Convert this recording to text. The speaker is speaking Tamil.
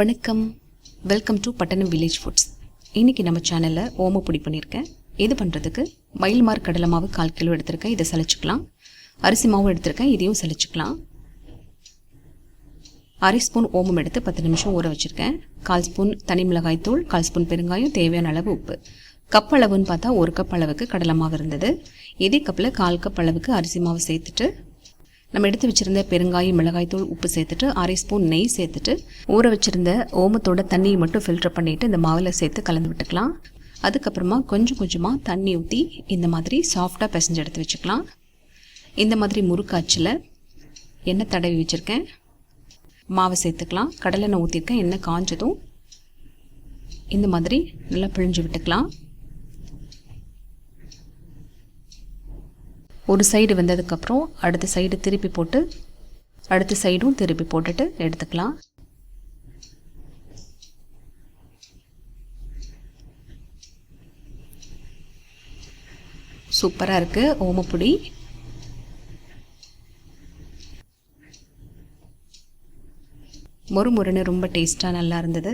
வணக்கம். Welcome to Pattanam village foods இன்றைக்கி நம்ம சேனலில் ஓமப்பொடி பண்ணியிருக்கேன் இது பண்ணுறதுக்கு மயில் மார்க் கடலை மாவு கால் கிலோ எடுத்திருக்கேன். இதை சலிச்சுக்கலாம். அரிசி மாவு எடுத்திருக்கேன். இதையும் சலிச்சுக்கலாம். அரை ஸ்பூன் ஓமம் எடுத்து பத்து நிமிஷம் ஊற வச்சுருக்கேன். கால் ஸ்பூன் தனி மிளகாய் தூள் கால் ஸ்பூன் பெருங்காயம் தேவையான அளவு உப்பு. கப் அளவுன்னு பார்த்தா ஒரு கப் அளவுக்கு கடலை மாவு இருந்தது. இதே கப்பில் கால் கப் அளவுக்கு அரிசி மாவு சேர்த்துட்டு நம்ம எடுத்து வச்சுருந்த பெருங்காயம் மிளகாய்த்தூள் உப்பு சேர்த்துட்டு அரை ஸ்பூன் நெய் சேர்த்துட்டு ஊற வச்சுருந்த ஓமத்தோட தண்ணியை மட்டும் ஃபில்டர் பண்ணிவிட்டு இந்த மாவில் சேர்த்து கலந்து விட்டுக்கலாம். அதுக்கப்புறமா கொஞ்சம் கொஞ்சமாக தண்ணி ஊற்றி இந்த மாதிரி சாஃப்டாக பிசைஞ்சு எடுத்து வச்சுக்கலாம். இந்த மாதிரி முறுக்காச்சில் எண்ணெய் தடவி வச்சுருக்கேன். மாவை சேர்த்துக்கலாம். கடலெண்ணெய் ஊற்றிருக்கேன் எண்ணெய் காஞ்சதும் இந்த மாதிரி நல்லா பிழிஞ்சு விட்டுக்கலாம். ஒரு சைடு வெந்ததுக்கப்புறம் அடுத்த சைடு திருப்பி போட்டு அடுத்த சைடும் திருப்பி போட்டுட்டு எடுத்துக்கலாம். சூப்பராக இருக்குது ஓமப்பொடி மொறு மொறுன்னு ரொம்ப டேஸ்ட்டாக நல்லா இருந்தது.